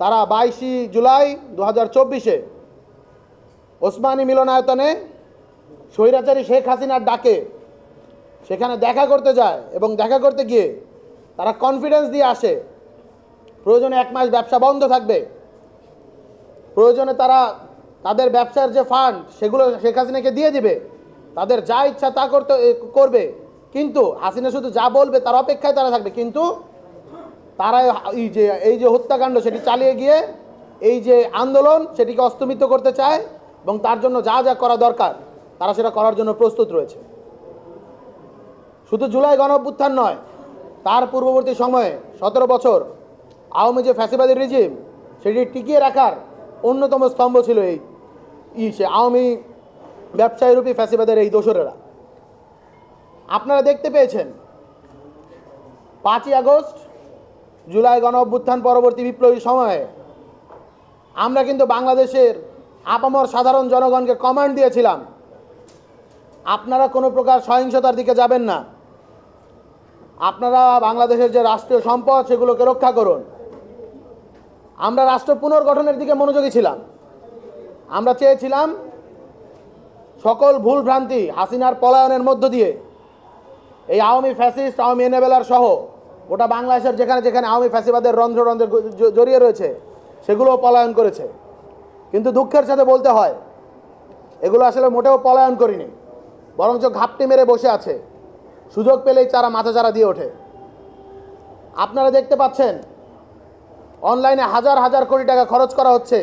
তারা বাইশে জুলাই দু হাজার চব্বিশে ওসমানী মিলনায়তনে স্বৈরাচারী শেখ হাসিনার ডাকে সেখানে দেখা করতে যায় এবং দেখা করতে গিয়ে তারা কনফিডেন্স দিয়ে আসে, প্রয়োজনে এক মাস ব্যবসা বন্ধ থাকবে। প্রয়োজনে তারা তাদের ব্যবসার যে ফান্ড সেগুলো শেখ হাসিনাকে দিয়ে দিবে, তাদের যা ইচ্ছা তা করতে, করবে। কিন্তু হাসিনা শুধু যা বলবে তার অপেক্ষায় তারা থাকবে। কিন্তু তারা এই যে এই যে হত্যাকাণ্ড সেটি চালিয়ে গিয়ে, এই যে আন্দোলন সেটিকে অস্তমিত করতে চায় এবং তার জন্য যা যা করা দরকার, তারা সেটা করার জন্য প্রস্তুত রয়েছে। শুধু জুলাই গণ অভ্যুত্থান নয়, তার পূর্ববর্তী সময়ে সতেরো বছর আওয়ামী যে ফ্যাসিবাদী রিজিম, সেটি টিকিয়ে রাখার অন্যতম স্তম্ভ ছিল এই ই সে আওয়ামী ব্যবসায়ীরূপী ফ্যাসিবাদের এই দোসরেরা। আপনারা দেখতে পেয়েছেন, পাঁচই আগস্ট জুলাই গণ অভ্যুত্থান পরবর্তী বিপ্লবী সময়ে, আমরা কিন্তু বাংলাদেশের আপামর সাধারণ জনগণকে কমান্ড দিয়েছিলাম, আপনারা কোনো প্রকার সহিংসতার দিকে যাবেন না। আপনারা বাংলাদেশের যে রাষ্ট্রীয় সম্পদ, সেগুলোকে রক্ষা করুন। আমরা রাষ্ট্র পুনর্গঠনের দিকে মনোযোগী ছিলাম। আমরা চেয়েছিলাম সকল ভুল ভ্রান্তি হাসিনার পলায়নের মধ্য দিয়ে এই আওয়ামী ফ্যাসিস্ট, আওয়ামী এনেবেলার সহ গোটা বাংলাদেশের যেখানে যেখানে আওয়ামী ফ্যাসিবাদের রন্ধ্র রন্ধ্রে জড়িয়ে রয়েছে, সেগুলোও পলায়ন করেছে। কিন্তু দুঃখের সাথে বলতে হয়, এগুলো আসলে মোটেও পলায়ন করিনি, বরঞ্চ ঘাপটি মেরে বসে আছে। সুযোগ পেলেই তারা মাথা চারা দিয়ে ওঠে। আপনারা দেখতে পাচ্ছেন, অনলাইনে হাজার হাজার কোটি টাকা খরচ করা হচ্ছে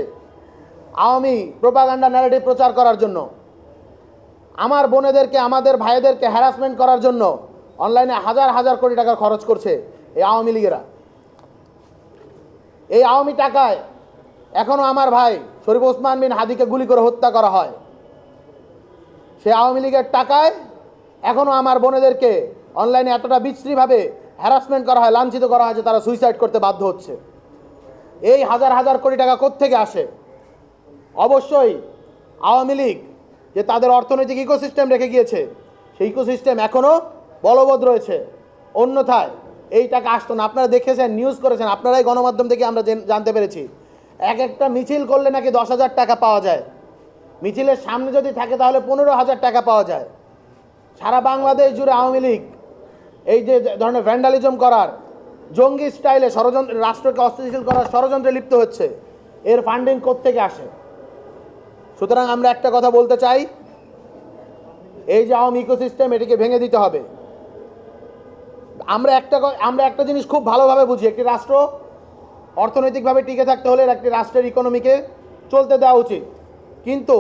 আওয়ামী প্রোপাগান্ডা ন্যারেটিভ প্রচার করার জন্য। আমার বোনেদেরকে, আমাদের ভাইদেরকে হ্যারাসমেন্ট করার জন্য অনলাইনে হাজার হাজার কোটি টাকা খরচ করছে এই আওয়ামী লীগেরা। এই আওয়ামী টাকায় এখনও আমার ভাই শরীফ ওসমান বিন হাদিকে গুলি করে হত্যা করা হয়। সে আওয়ামী লীগের টাকায় এখনও আমার বোনেদেরকে অনলাইনে এতটা বিশ্রীভাবে হ্যারাসমেন্ট করা হয়, লাঞ্ছিত করা হয় যে তারা সুইসাইড করতে বাধ্য হচ্ছে। এই হাজার হাজার কোটি টাকা কোত্থেকে আসে? অবশ্যই আওয়ামী লীগ যে তাদের অর্থনৈতিক ইকোসিস্টেম রেখে গিয়েছে, সেই ইকোসিস্টেম এখনও বলবৎ রয়েছে। অন্যথায় এই টাকা আসতো না। আপনারা দেখেছেন নিউজ করেছেন, আপনারাই গণমাধ্যম থেকে আমরা জানতে পেরেছি। এক একটা মিছিল করলে নাকি দশ হাজার টাকা পাওয়া যায়। মিছিলের সামনে যদি থাকে তাহলে পনেরো হাজার টাকা পাওয়া যায়। সারা বাংলাদেশ জুড়ে আওয়ামী লীগ, এই যে ধরনের ভ্যান্ডালিজম করার, জঙ্গি স্টাইলে ষড়যন্ত্র রাষ্ট্রকে অস্থিতিশীল করার ষড়যন্ত্রে লিপ্ত হচ্ছে। এর ফান্ডিং কোত্থেকে আসে? সুতরাং আমরা একটা কথা বলতে চাই। এই যে আওয়ামী ইকোসিস্টেম এটিকে ভেঙে দিতে হবে। আমরা একটা আমরা একটা জিনিস খুব ভালোভাবে বুঝি, একটি রাষ্ট্র অর্থনৈতিকভাবে টিকে থাকতে হলে একটি রাষ্ট্রের ইকোনমিকে চলতে দেওয়া উচিত। কিন্তু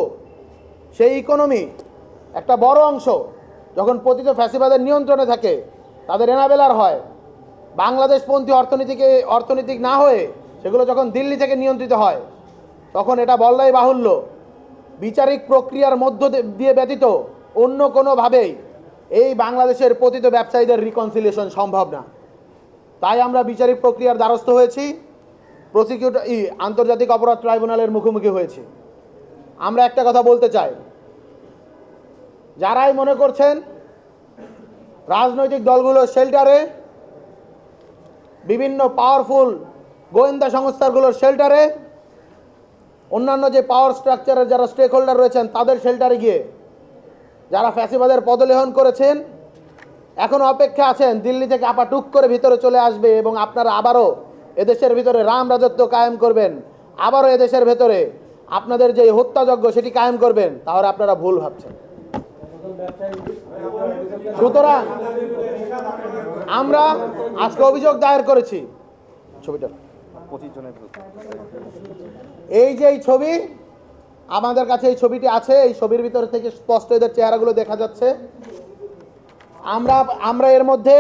সেই ইকোনমি একটা বড় অংশ যখন পতিত ফ্যাসিবাদের নিয়ন্ত্রণে থাকে, তাদের এনাবেলার হয়। বাংলাদেশপন্থী অর্থনীতিকে, অর্থনৈতিক না হয়ে সেগুলো যখন দিল্লি থেকে নিয়ন্ত্রিত হয়, তখন এটা বললাই বাহুল্য। বিচারিক প্রক্রিয়ার মধ্য দিয়ে ব্যতীত অন্য কোনোভাবেই এই বাংলাদেশের পতিত ব্যবসায়ীদের রিকনসিলিয়েশন সম্ভব না। তাই আমরা বিচারিক প্রক্রিয়ার দ্বারস্থ হয়েছি। প্রসিকিউটর ই, আন্তর্জাতিক অপরাধ ট্রাইব্যুনালের মুখোমুখি হয়েছি। আমরা একটা কথা বলতে চাই। যারাই মনে করছেন রাজনৈতিক দলগুলোর শেল্টারে বিভিন্ন পাওয়ারফুল গোয়েন্দা সংস্থাগুলোর শেল্টারে অন্যান্য যে পাওয়ার স্ট্রাকচারের যারা স্টেক হোল্ডার রয়েছেন, তাদের শেল্টারে গিয়ে যারা ফ্যাসিবাদের পদলেহন করেছেন এখনও অপেক্ষা আছেন দিল্লি থেকে আপা টুক করে ভিতরে চলে আসবে এবং আপনারা আবারও এদেশের ভিতরে রাম রাজত্ব কায়েম করবেন। আবারও এদেশের ভেতরে আপনাদের যে হত্যাযজ্ঞ সেটি কায়েম করবেন তাহলে আপনারা ভুল ভাবছেন। সুতরাং আমরা আজকে অভিযোগ দায়ের করেছি। ছবিটা। এই যে এই ছবি আমাদের কাছে এই ছবিটি আছে, এই ছবির ভিতর থেকে স্পষ্ট এদের চেহারাগুলো দেখা যাচ্ছে। আমরা আমরা এর মধ্যে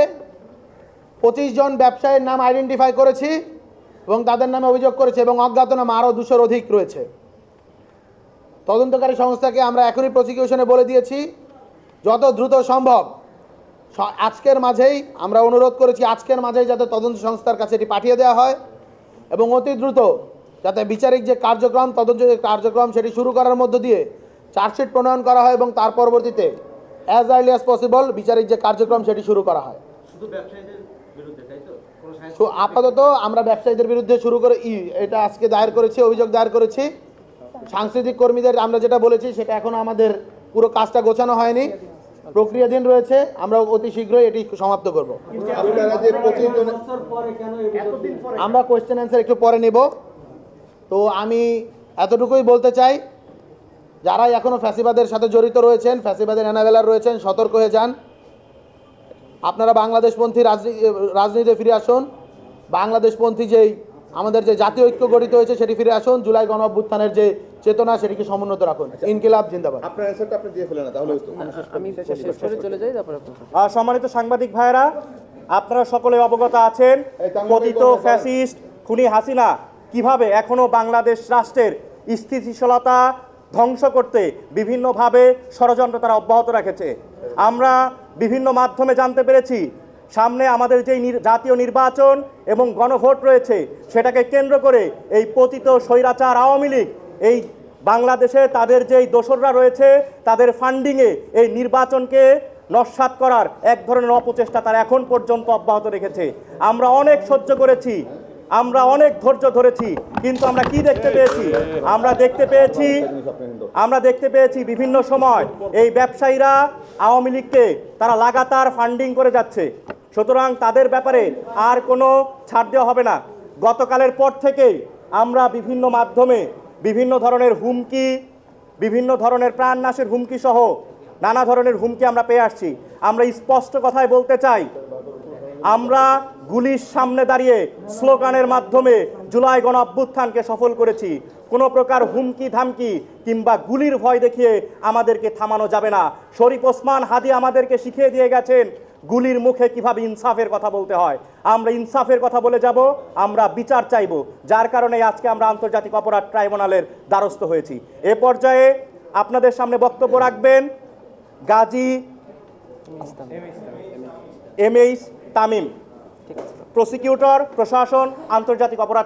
পঁচিশ জন ব্যবসায়ীর নাম আইডেন্টিফাই করেছি এবং তাদের নামে অভিযোগ করেছি এবং অজ্ঞাতনাম আরও দুশোর অধিক রয়েছে। তদন্তকারী সংস্থাকে আমরা এখনই প্রসিকিউশনে বলে দিয়েছি, যত দ্রুত সম্ভব। আজকের মাঝেই আমরা অনুরোধ করেছি, আজকের মাঝেই যাতে তদন্ত সংস্থার কাছে এটি পাঠিয়ে দেওয়া হয় এবং অতি দ্রুত যাতে বিচারিক যে কার্যক্রম তদন্ত যে কার্যক্রম সেটি শুরু করার মধ্য দিয়ে চার্জশিট প্রণয়ন করা হয় এবং তার পরবর্তীতে অ্যাজ আর্লি অ্যাজ পসিবল বিচারিক যে কার্যক্রম সেটি শুরু করা হয়। তো? আপাতত আমরা ব্যবসায়ীদের বিরুদ্ধে শুরু করে ই এটা আজকে দায়ের করেছি অভিযোগ দায়ের করেছি। সাংস্কৃতিক কর্মীদের আমরা যেটা বলেছি সেটা এখনও আমাদের পুরো কাজটা গোছানো হয়নি। প্রক্রিয়াধীন রয়েছে আমরা অতি শীঘ্রই এটি সমাপ্ত করব। আমরা কোয়েশ্চেন অ্যান্সার একটু পরে নেব। তো আমি এতটুকুই বলতে চাই যারা এখনও ফ্যাসিবাদের সাথে জড়িত রয়েছেন ফ্যাসিবাদের এনাবেলার রয়েছেন সতর্ক হয়ে যান। আপনারা বাংলাদেশপন্থী রাজনী- রাজনীতিতে ফিরে আসুন। বাংলাদেশপন্থী যেই আমাদের যে জাতীয় ঐক্য গঠিত হয়েছে সেটি ফিরে আসুন। জুলাই গণ অভ্যুত্থানের যে চেতনা সেটিকে সমুন্নত রাখুন। ইনকিলাব জিন্দাবাদ। আপনার অ্যান্সারটা আপনি দিয়ে ফেলেন তাহলে আমি শেষ করে চলে যাই তারপরে সম্মানিত সাংবাদিক ভাইরা আপনারা সকলে অবগত আছেন বলেন। ফ্যাসিস্ট খুনি হাসিনা কীভাবে এখনও বাংলাদেশ রাষ্ট্রের স্থিতিশীলতা ধ্বংস করতে বিভিন্নভাবে ষড়যন্ত্র তারা অব্যাহত রেখেছে। আমরা বিভিন্ন মাধ্যমে জানতে পেরেছি, সামনে আমাদের যেই জাতীয় নির্বাচন এবং গণভোট রয়েছে, সেটাকে কেন্দ্র করে এই পতিত স্বৈরাচার আওয়ামী লীগ, এই বাংলাদেশে তাদের যেই দোসররা রয়েছে, তাদের ফান্ডিংয়ে এই নির্বাচনকে নস্বাত করার এক ধরনের অপচেষ্টা তারা এখন পর্যন্ত অব্যাহত রেখেছে। আমরা অনেক সহ্য করেছি আমরা অনেক ধৈর্য ধরেছি কিন্তু আমরা কি দেখতে পেয়েছি? আমরা দেখতে পেয়েছি আমরা দেখতে পেয়েছি বিভিন্ন সময় এই ব্যবসায়ীরা আওয়ামী লীগকে তারা লাগাতার ফান্ডিং করে যাচ্ছে। সুতরাং তাদের ব্যাপারে আর কোনো ছাড় দেওয়া হবে না। গতকালের পর থেকেই আমরা বিভিন্ন মাধ্যমে বিভিন্ন ধরনের হুমকি বিভিন্ন ধরনের প্রাণনাশের হুমকি সহ নানা ধরনের হুমকি আমরা পেয়ে আসছি। আমরা স্পষ্ট কথায় বলতে চাই আমরা গুলির সামনে দাঁড়িয়ে স্লোগানের মাধ্যমে জুলাই গণ অভ্যুত্থানকে সফল করেছি। কোনো প্রকার হুমকি, ধামকি কিংবা গুলির ভয় দেখিয়ে আমাদেরকে থামানো যাবে না। শরীফ ওসমান হাদি আমাদেরকে শিখিয়ে দিয়ে গেছেন গুলির মুখে কীভাবে ইনসাফের কথা বলতে হয়। আমরা ইনসাফের কথা বলে যাব, আমরা বিচার চাইব। যার কারণে আজকে আমরা আন্তর্জাতিক অপরাধ ট্রাইব্যুনালের দ্বারস্থ হয়েছি। এ পর্যায়ে আপনাদের সামনে বক্তব্য রাখবেন Gazi M H Tamim. Prosecutor প্রশাসন আন্তর্জাতিক অপরাধ